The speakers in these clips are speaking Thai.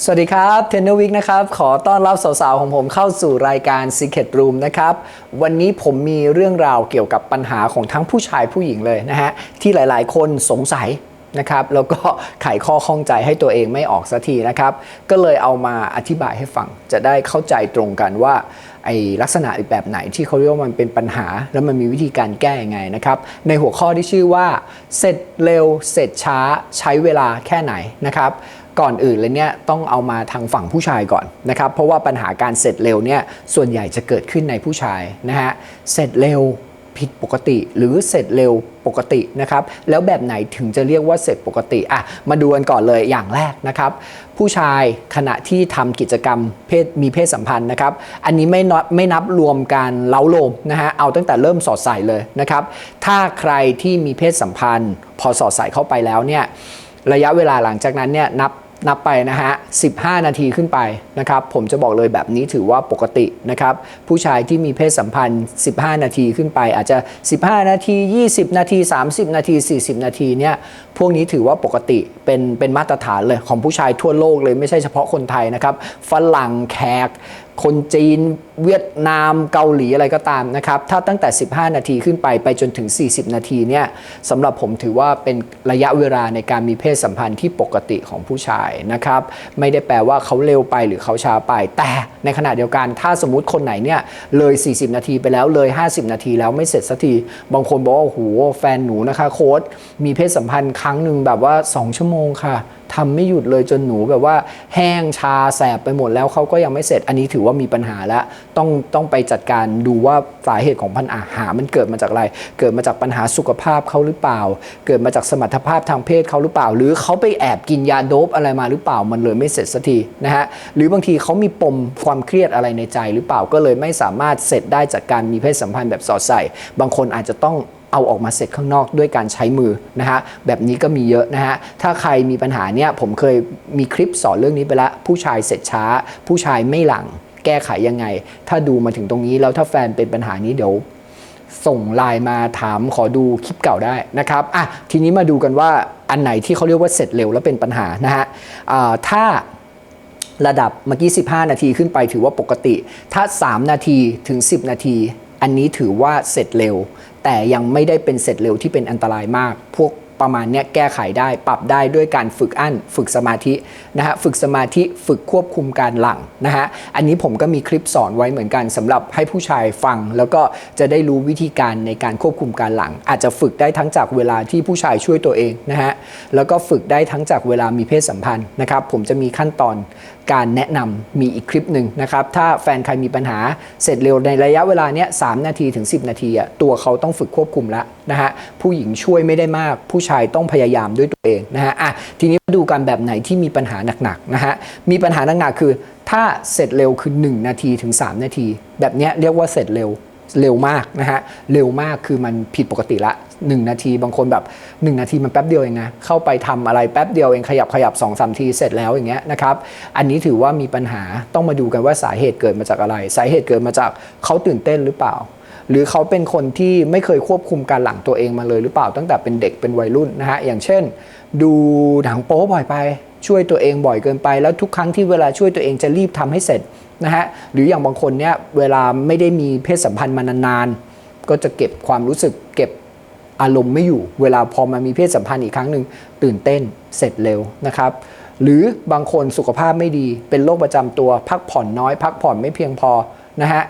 สวัสดีครับเทนเนอร์วิกนะครับ ขอต้อนรับสาวๆ ของผมเข้าสู่รายการ Secret Room นะครับ วันนี้ผมมีเรื่องราวเกี่ยวกับปัญหาของทั้งผู้ชายผู้หญิงเลยนะฮะ ที่หลายๆ คนสงสัยนะครับ แล้วก็ไขข้อข้องใจให้ตัวเองไม่ออกสักทีนะครับ ก็เลยเอามาอธิบายให้ฟัง จะได้เข้าใจตรงกันว่าไอลักษณะแบบไหนที่เขาเรียกว่ามันเป็นปัญหา แล้วมันมีวิธีการแก้ยังไงนะครับ ในหัวข้อที่ชื่อว่า เสร็จเร็ว เสร็จช้า ใช้เวลาแค่ไหนนะครับ ก่อนอื่นเลยเนี่ยต้องเอามาทางฝั่งผู้ชายก่อนนะครับ เพราะว่าปัญหาการเสร็จเร็วเนี่ยส่วนใหญ่จะเกิดขึ้นในผู้ชายนะฮะเสร็จเร็วผิดปกติหรือเสร็จเร็วปกตินะครับ แล้วแบบไหนถึงจะเรียกว่าเสร็จปกติอะมาดูกันก่อนเลยอย่างแรกนะครับ ผู้ชายขณะที่ทำกิจกรรมเพศมีเพศสัมพันธ์นะครับ อันนี้ไม่นับไม่นับรวมการเล้าโลมนะฮะเอาตั้งแต่เริ่มสอดใส่เลยนะครับ ถ้าใครที่มีเพศสัมพันธ์ พอสอดใส่เข้าไปแล้วเนี่ยระยะเวลาหลังจากนั้นเนี่ยนับ นับไปนะฮะ 15 นาทีขึ้นไปนะครับ ผมจะบอกเลยแบบนี้ถือว่าปกตินะครับ ผู้ชายที่มีเพศสัมพันธ์ 15 นาทีขึ้นไป อาจจะ 15 นาที 20 นาที 30 นาที 40 นาทีเนี่ยพวกนี้ถือว่าปกติเป็นเป็นมาตรฐานเลยของผู้ชายทั่วโลกเลยไม่ใช่เฉพาะคนไทยนะครับ ฝรั่งแขกคนจีนเวียดนามเกาหลีอะไรก็ตามนะครับ ถ้าตั้งแต่ 15 นาทีขึ้นไปไปจนถึง 40 นาทีเนี่ยสำหรับผมถือว่าเป็นระยะเวลาในการมีเพศสัมพันธ์ที่ปกติของผู้ชายนะครับ ไม่ได้แปลว่าเขาเร็วไปหรือเขาช้าไป แต่ในขณะเดียวกัน ถ้าสมมุติคนไหนเนี่ยเลย 40 นาทีไปแล้วเลย 50 นาทีแล้วไม่เสร็จสักที บางคนบอกว่าโอ้โหแฟนหนูนะคะโค้ดมีเพศสัมพันธ์ครั้งหนึ่งแบบว่า 2 ชั่วโมงค่ะ ทำไม่หยุดเลยจนหนูแบบว่าแห้งชาแสบไปหมดแล้วเขาก็ยังไม่เสร็จอันนี้ถือว่ามีปัญหาแล้วต้องต้องไปจัดการดูว่าสาเหตุของปัญหามันเกิดมาจากอะไร เกิดมาจากปัญหาสุขภาพเขาหรือเปล่า เกิดมาจากสมรรถภาพทางเพศเขาหรือเปล่า หรือเขาไปแอบกินยาโดบอะไรมาหรือเปล่ามันเลยไม่เสร็จสักทีนะฮะหรือบางทีเขามีปมความเครียดอะไรในใจหรือเปล่าก็เลยไม่สามารถเสร็จได้จากการมีเพศสัมพันธ์แบบสอดใส่ บางคนอาจจะต้อง เอาออกมาเสร็จข้างนอกด้วยการใช้มือนะฮะแบบนี้ก็มีเยอะนะฮะถ้าใครมีปัญหาเนี่ยผมเคยมีคลิปสอนเรื่องนี้ไปแล้วผู้ชายเสร็จช้า ผู้ชายไม่หลังแก้ไขยังไง ถ้าดูมาถึงตรงนี้แล้วถ้าแฟนเป็นปัญหานี้เดี๋ยวส่งไลน์มาถามขอดูคลิปเก่าได้นะครับอะทีนี้มาดูกันว่าอันไหนที่เขาเรียกว่าเสร็จเร็วแล้วเป็นปัญหานะฮะถ้าระดับเมื่อกี้ 15 นาทีขึ้นไปถือว่าปกติ ถ้า 3 นาทีถึง 10 นาที อันนี้ถือว่าเสร็จเร็ว แต่ยังไม่ได้เป็นเสร็จเร็วที่เป็นอันตรายมาก พวก ประมาณเนี้ยแก้ไขได้ปรับได้ด้วยการฝึกอั้น ฝึกสมาธินะฮะฝึกสมาธิฝึกควบคุมการหลังนะฮะอันนี้ผมก็มีคลิปสอนไว้เหมือนกันสำหรับให้ผู้ชายฟัง แล้วก็จะได้รู้วิธีการในการควบคุมการหลัง อาจจะฝึกได้ทั้งจากเวลาที่ผู้ชายช่วยตัวเองนะฮะแล้วก็ฝึกได้ทั้งจากเวลามีเพศสัมพันธ์นะครับผมจะมีขั้นตอนการแนะนำมีอีกคลิปหนึ่งนะครับถ้าแฟนใครมีปัญหาเสร็จเร็วในระยะเวลาเนี้ยสนาทีถึง 10 นาทีอะตัวเขาต้องฝึกควบคุมแล้วนะฮะผู้หญิงช่วยไม่ได้มากผู้ชายต้องพยายามด้วยตัวเองนะฮะอะทีนี้มาดูกันแบบไหนที่มีปัญหาหนักๆนะฮะมีปัญหาหนักๆคือถ้าเสร็จเร็วคือ 1 นาทีถึง 3 นาที แบบเนี้ยเรียกว่าเสร็จเร็วเร็วมากนะฮะเร็วมากคือมันผิดปกติละ 1 นาทีบางคนแบบ 1 นาทีมันแป๊บเดียวเองนะเข้าไปทำอะไรแป๊บเดียวเองขยับขยับ2อสทีเสร็จแล้วอย่างเงี้ยนะครับอันนี้ถือว่ามีปัญหาต้องมาดูกันว่าสาเหตุเกิดมาจากอะไร สาเหตุเกิดมาจากเขาตื่นเต้นหรือเปล่า หรือเขาเป็นคนที่ไม่เคยควบคุมการหลังตัวเองมาเลยหรือเปล่าตั้งแต่เป็นเด็กเป็นวัยรุ่นนะฮะอย่างเช่น ดูหนังโป๊บ่อยไป ช่วยตัวเองบ่อยเกินไป แล้วทุกครั้งที่เวลาช่วยตัวเองจะรีบทำให้เสร็จนะฮะหรืออย่างบางคนเนี่ยเวลาไม่ได้มีเพศสัมพันธ์มานานๆ ก็จะเก็บความรู้สึกเก็บอารมณ์ไม่อยู่ เวลาพอมามีเพศสัมพันธ์อีกครั้งหนึ่งตื่นเต้นเสร็จเร็วนะครับหรือบางคนสุขภาพไม่ดี เป็นโรคประจำตัว พักผ่อนน้อย พักผ่อนไม่เพียงพอ นะฮะ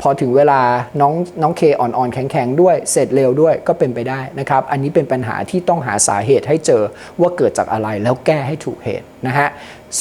พอถึงเวลาน้องน้องเคอ่อนๆ แข็งๆ ด้วย เสร็จเร็วด้วยก็เป็นไปได้นะครับ อันนี้เป็นปัญหาที่ต้องหาสาเหตุให้เจอว่าเกิดจากอะไรแล้วแก้ให้ถูกเหตุนะฮะ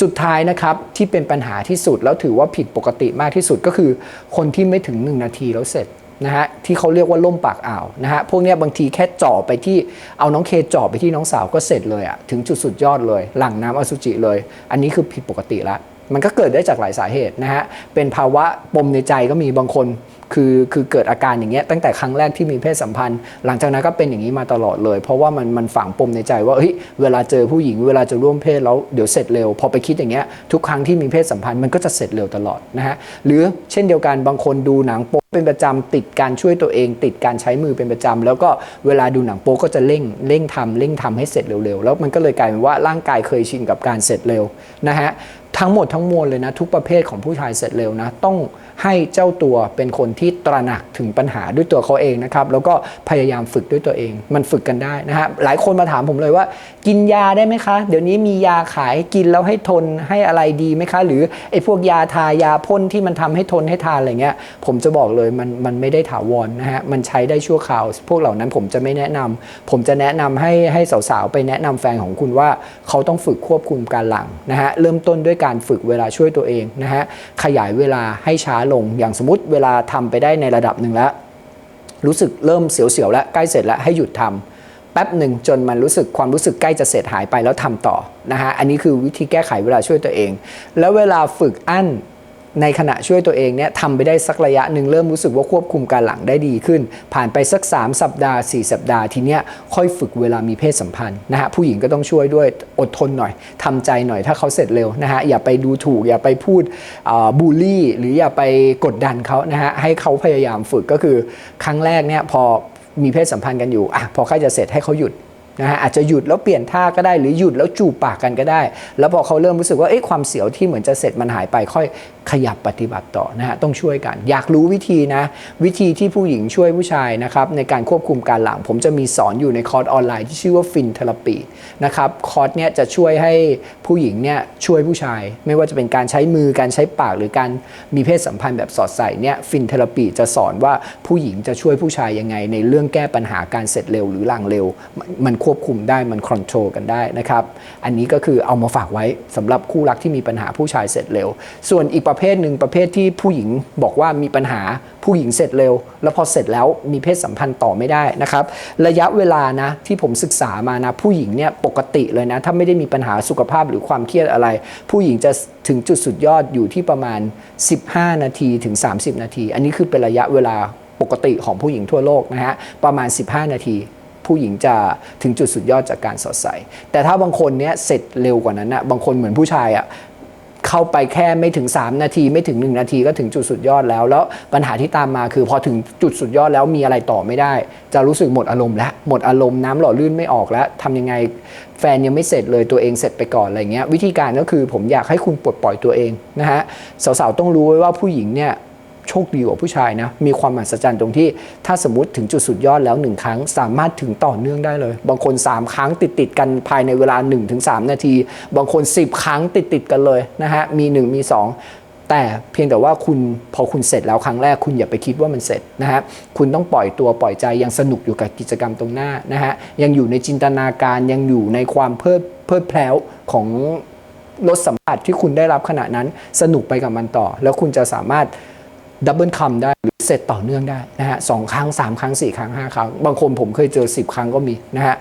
สุดท้ายนะครับที่เป็นปัญหาที่สุดแล้วถือว่าผิดปกติมากที่สุดก็คือ คนที่ไม่ถึง 1 นาทีแล้วเสร็จนะฮะที่เขาเรียกว่าล่มปากอ่าวนะฮะพวกนี้บางทีแค่จ่อไปที่เอาน้องเคจ่อไปที่น้องสาวก็เสร็จเลยอะถึงจุดสุดยอดเลย หลั่งน้ำอสุจิเลย อันนี้คือผิดปกติละ มันก็เกิดได้จากหลายสาเหตุนะฮะ เป็นภาวะปมในใจก็มีบางคนคือคือเกิดอาการอย่างเงี้ยตั้งแต่ครั้งแรกที่มีเพศสัมพันธ์ หลังจากนั้นก็เป็นอย่างนี้มาตลอดเลย เพราะว่ามันมันฝังปมในใจว่าเฮ้ยเวลาเจอผู้หญิงเวลาจะร่วมเพศแล้วเดี๋ยวเสร็จเร็ว พอไปคิดอย่างเงี้ยทุกครั้งที่มีเพศสัมพันธ์มันก็จะเสร็จเร็วตลอดนะฮะหรือเช่นเดียวกันบางคนดูหนังโป๊เป็นประจำติดการช่วยตัวเอง ติดการใช้มือเป็นประจำแล้วก็เวลาดูหนังโป๊ก็จะเร่งเร่งทำเร่งทำให้เสร็จเร็วๆแล้วมันก็เลยกลายเป็นว่าร่างกายเคยชินกับการเสร็จเร็วนะฮะ ทั้งหมดทั้งมวลเลยนะทุกประเภทของผู้ชายเสร็จเร็วนะต้องให้เจ้าตัวเป็นคนที่ตระหนักถึงปัญหาด้วยตัวเขาเองนะครับแล้วก็พยายามฝึกด้วยตัวเอง มันฝึกกันได้นะฮะหลายคนมาถามผมเลยว่า กินยาได้ไหมคะ เดี๋ยวนี้มียาขายกินแล้วให้ทนให้อะไรดีไหมคะ หรือไอ้พวกยาทายาพ่นที่มันทำให้ทนให้ทานอะไรเงี้ยผมจะบอกเลยมันมันไม่ได้ถาวรนะฮะมันใช้ได้ชั่วคราว พวกเหล่านั้นผมจะไม่แนะนำผมจะแนะนำให้ให้สาวๆไปแนะนำแฟนของคุณว่าเขาต้องฝึกควบคุมการหลังนะฮะเริ่มต้นด้วยการฝึกเวลาช่วยตัวเองนะฮะขยายเวลาให้ช้าลงอย่างสมมติเวลาทำไปได้ในระดับหนึ่งแล้ว รู้สึกเริ่มเสียวๆแล้วใกล้เสร็จแล้วให้หยุดทำแป๊บหนึ่งจนมันรู้สึกความรู้สึกใกล้จะเสร็จหายไปแล้วทำต่อนะฮะอันนี้คือวิธีแก้ไขเวลาช่วยตัวเอง แล้วเวลาฝึกอั้น ในขณะช่วยตัวเองเนี่ยทำไปได้สักระยะหนึ่งเริ่มรู้สึกว่าควบคุมการหลังได้ดีขึ้น ผ่านไปสัก 3 สัปดาห์ 4 สัปดาห์ทีเนี้ยค่อยฝึกเวลามีเพศสัมพันธ์นะฮะผู้หญิงก็ต้องช่วยด้วยอดทนหน่อยทำใจหน่อยถ้าเขาเสร็จเร็วนะฮะอย่าไปดูถูก อย่าไปพูดบูลลี่ หรืออย่าไปกดดันเขานะฮะให้เขาพยายามฝึกก็คือครั้งแรกเนี่ยพอมีเพศสัมพันธ์กันอยู่อะพอใกล้จะเสร็จให้เขาหยุด นะฮะอาจจะหยุดแล้วเปลี่ยนท่าก็ได้หรือหยุดแล้วจูบปากกันก็ได้ แล้วพอเขาเริ่มรู้สึกว่าเอ๊ะความเสียวที่เหมือนจะเสร็จมันหายไปค่อยขยับปฏิบัติต่อนะฮะต้องช่วยกัน อยากรู้วิธีนะ วิธีที่ผู้หญิงช่วยผู้ชายนะครับในการควบคุมการหลัง ผมจะมีสอนอยู่ในคอร์สออนไลน์ที่ชื่อว่าฟินเทเลปีนะครับคอร์สเนี้ยจะช่วยให้ผู้หญิงเนี่ยช่วยผู้ชาย ไม่ว่าจะเป็นการใช้มือการใช้ปากหรือการมีเพศสัมพันธ์แบบสอดใส่เนี่ยฟินเทเลปีจะสอนว่าผู้หญิงจะช่วยผู้ชายยังไง ในเรื่องแก้ปัญหาการเสร็จเร็วหรือหลังเร็วมันมันควบคุมได้มันคอนโทรลกันได้นะครับ อันนี้ก็คือเอามาฝากไว้สำหรับคู่รักที่มีปัญหาผู้ชายเสร็จเร็ว ส่วนอีกประเภทหนึ่งประเภทที่ผู้หญิงบอกว่ามีปัญหาผู้หญิงเสร็จเร็ว แล้วพอเสร็จแล้วมีเพศสัมพันธ์ต่อไม่ได้นะครับ ระยะเวลานะที่ผมศึกษามานะผู้หญิงเนี่ยปกติเลยนะ ถ้าไม่ได้มีปัญหาสุขภาพหรือความเครียดอะไร ผู้หญิงจะถึงจุดสุดยอดอยู่ที่ประมาณ 15 นาทีถึง 30 นาที อันนี้คือเป็นระยะเวลาปกติของผู้หญิงทั่วโลกนะฮะประมาณ 15 นาที ผู้หญิงจะถึงจุดสุดยอดจากการสดใส แต่ถ้าบางคนเนี้ยเสร็จเร็วกว่านั้นนะบางคนเหมือนผู้ชายอะ่ะเข้าไปแค่ไม่ถึง 3 นาทีไม่ถึง 1 นาทีก็ถึงจุดสุดยอดแล้ว แล้วปัญหาที่ตามมาคือพอถึงจุดสุดยอดแล้วมีอะไรต่อไม่ได้ จะรู้สึกหมดอารมณ์แล้วหมดอารมณ์น้ำหล่อลื่นไม่ออกแล้วทำยังไงแฟนยังไม่เสร็จเลยตัวเองเสร็จไปก่อนอะไรเงี้ยวิธีการก็คือผมอยากให้คุณปลดปล่อยตัวเองนะฮะสาวๆต้องรู้ไว้ว่าผู้หญิงเนี่ย โชคดีกว่าผู้ชายนะ มีความมหัศจรรย์ตรงที่ ถ้าสมมติถึงจุดสุดยอดแล้วหนึ่งครั้ง สามารถถึงต่อเนื่องได้เลย บางคน 3 ครั้งติดติดกันภายในเวลา 1-3 นาที บางคน 10 ครั้งติดติดกันเลยนะฮะ มี 1 มี 2แต่เพียงแต่ว่าคุณพอคุณเสร็จแล้วครั้งแรกคุณอย่าไปคิดว่ามันเสร็จนะฮะคุณต้องปล่อยตัวปล่อยใจยังสนุกอยู่กับกิจกรรมตรงหน้านะฮะยังอยู่ในจินตนาการยังอยู่ในความเพลิดเพลิดเพลวของรสสัมผัสที่คุณได้รับขณะนั้นสนุกไปกับมันต่อ แล้วคุณจะสามารถ ดับเบิลคัมได้หรือเสร็จต่อเนื่องได้นะฮะสองครั้งสามครั้งสี่ครั้งห้าครั้ง บางคนผมเคยเจอ 10 ครั้งก็มีนะฮะ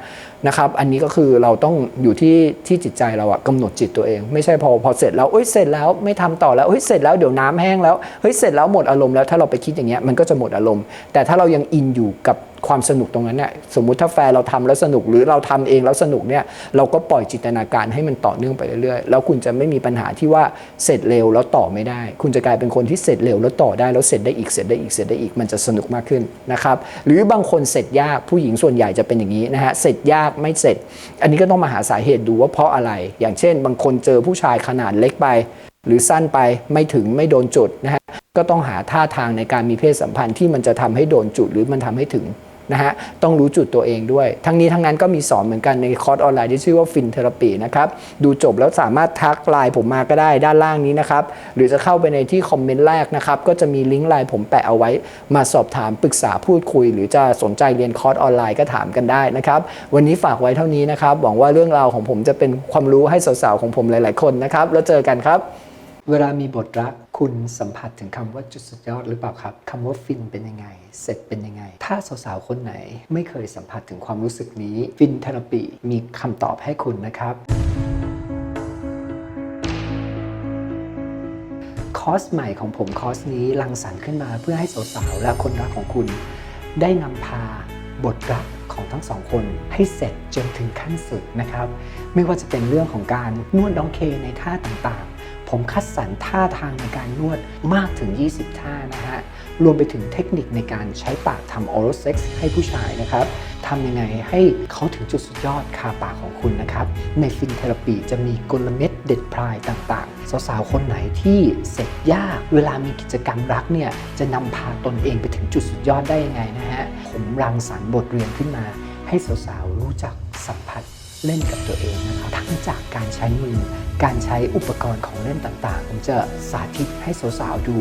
นะครับอันนี้ก็คือเราต้องอยู่ที่ที่จิตใจเราอะกำหนดจิตตัวเอง ไม่ใช่พอพอเสร็จแล้วเอ้ยเสร็จแล้วไม่ทำต่อแล้วเฮ้ยเสร็จแล้วเดี๋ยวน้ำแห้งแล้วเฮ้ยเสร็จแล้วหมดอารมณ์แล้วถ้าเราไปคิดอย่างเงี้ยมันก็จะหมดอารมณ์ แต่ถ้าเรายังอินอยู่กับ ความสนุกตรงนั้นเนี่ยสมมุติถ้าแฟนเราทำแล้วสนุกหรือเราทำเองแล้วสนุกเนี่ยเราก็ปล่อยจินตนาการให้มันต่อเนื่องไปเรื่อยๆ แล้วคุณจะไม่มีปัญหาที่ว่าเสร็จเร็วแล้วต่อไม่ได้ คุณจะกลายเป็นคนที่เสร็จเร็วแล้วต่อได้แล้วเสร็จได้อีกเสร็จได้อีกเสร็จได้อีกมันจะสนุกมากขึ้นนะครับหรือบางคนเสร็จยากผู้หญิงส่วนใหญ่จะเป็นอย่างนี้นะฮะเสร็จยากไม่เสร็จ อันนี้ก็ต้องมาหาสาเหตุดูว่าเพราะอะไร อย่างเช่น บางคนเจอผู้ชายขนาดเล็กไป หรือสั้นไปไม่ถึงไม่โดนจุดนะฮะก็ต้องหาท่าทางในการมีเพศสัมพันธ์ที่มันจะทำให้โดนจุดหรือมันทำให้ถึง นะฮะต้องรู้จุดตัวเองด้วย ทั้งนี้ทั้งนั้นก็มีสอนเหมือนกันในคอร์สออนไลน์ที่ชื่อว่าฟินเทอราปีนะครับดูจบแล้วสามารถทักไลน์ผมมาก็ได้ด้านล่างนี้นะครับหรือจะเข้าไปในที่คอมเมนต์แรกนะครับก็จะมีลิงก์ไลน์ผมแปะเอาไว้ มาสอบถามปรึกษาพูดคุย หรือจะสนใจเรียนคอร์สออนไลน์ก็ถามกันได้นะครับวันนี้ฝากไว้เท่านี้นะครับหวังว่าเรื่องราวของผมจะเป็นความรู้ให้สาวๆของผมหลาย ๆคนนะครับแล้วเจอกันครับ เวลามีบทรักคุณสัมผัสถึงคำว่าจุดสุดยอดหรือเปล่าครับคำว่าฟินเป็นยังไง เสร็จเป็นยังไง ถ้าสาวๆคนไหนไม่เคยสัมผัสถึงความรู้สึกนี้ ฟินเทอราปีมีคำตอบให้คุณนะครับคอร์สใหม่ของผมคอร์สนี้รังสรรค์ขึ้นมาเพื่อให้สาวๆและคนรักของคุณ ได้นำพาบทรักของทั้งสองคนให้เสร็จจนถึงขั้นสุดนะครับ ไม่ว่าจะเป็นเรื่องของการนวดน้องเคในท่าต่างๆ ผมคัดสรรท่าทางในการนวดมากถึง 20 ท่านะฮะ รวมไปถึงเทคนิคในการใช้ปากทำ oral sex ให้ผู้ชายนะครับททำยังไงให้เขาถึงจุดสุดยอดคาปากของคุณนะครับ ในฟินเทอราปีจะมีกลเม็ดเด็ดพลายต่างๆ สาวๆ คนไหนที่เสร็จยากเวลามีกิจกรรมรักเนี่ยจะนำพาตนเองไปถึงจุดสุดยอดได้ยังไงนะฮะ ผมรังสรรค์บทเรียนขึ้นมา ให้สาวๆ รู้จักสัมผัสเล่นกับตัวเองนะครับทั้งจากการใช้มือ การใช้อุปกรณ์ของเล่นต่างๆ ผมจะสาธิตให้สาวๆดู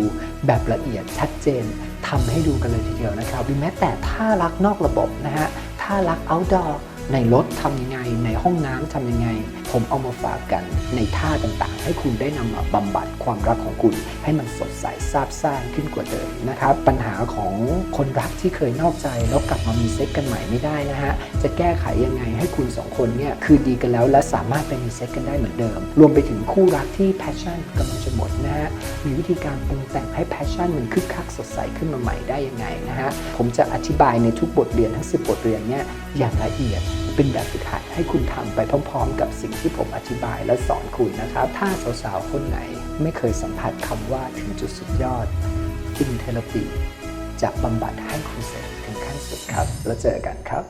แบบละเอียดชัดเจนทำให้ดูกันเลยทีเดียวนะครับหรือแม้แต่ท่ารักนอกระบบนะฮะท่ารัก outdoor ในรถทำยังไง ในห้องน้ำทำยังไง ผมเอามาฝากกันในท่าต่างๆ ให้คุณได้นำมาบำบัดความรักของคุณ ให้มันสดใสซาบซ่านขึ้นกว่าเดิมนะครับ ปัญหาของคนรักที่เคยนอกใจ แล้วกลับมามีเซ็กกันใหม่ไม่ได้นะฮะ จะแก้ไขยังไงให้คุณสองคนเนี่ยคือดีกันแล้วและสามารถไปมีเซ็กกันได้เหมือนเดิม รวมไปถึงคู่รักที่แพชชั่นกำลังจะหมดนะฮะ มีวิธีการปรุงแต่งให้แพชชั่นมันคึกคักสดใสขึ้นมาใหม่ได้ยังไงนะฮะ ผมจะอธิบายในทุกบทเรียนทั้ง 10 บทเรียนเนี่ยอย่างละเอียดเป็นแบบฝึกหัดให้คุณทำไปพร้อมๆ กับสิ่งที่ผมอธิบายและสอนคุณนะครับ ถ้าสาวๆ คนไหนไม่เคยสัมผัสคำว่าถึงจุดสุดยอดฟินเทอราปีจะบำบัดให้คุณเสร็จถึงขั้นสุดครับ แล้วเจอกันครับ